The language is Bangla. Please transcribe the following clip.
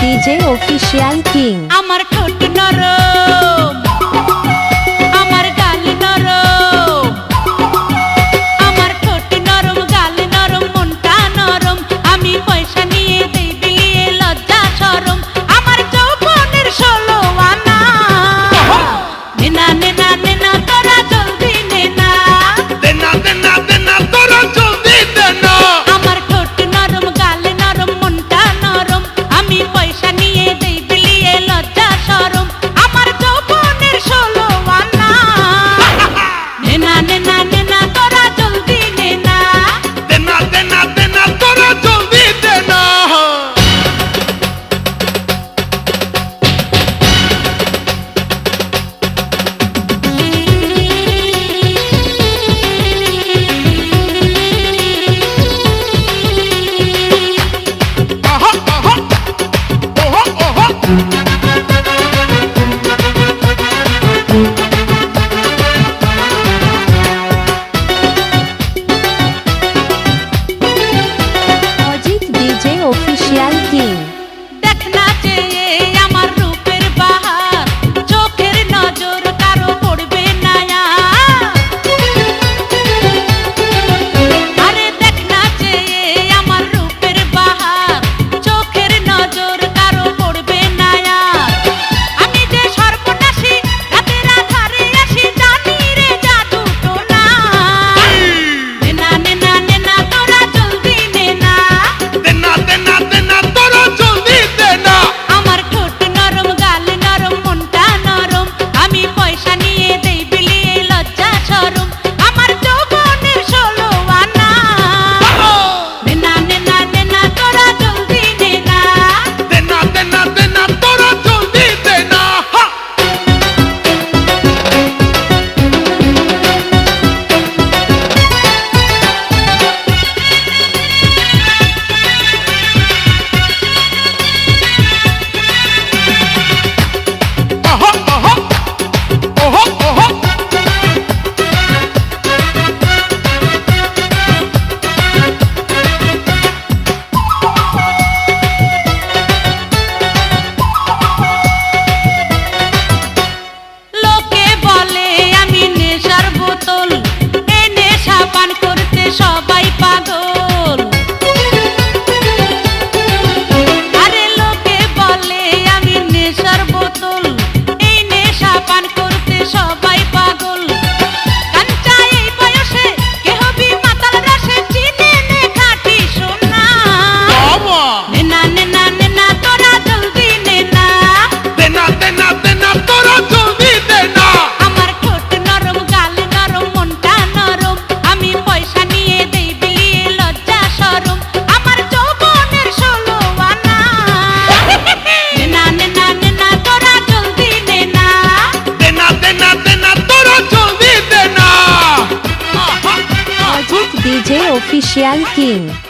DJ official king. আমার ঠোঁট নরম। Official King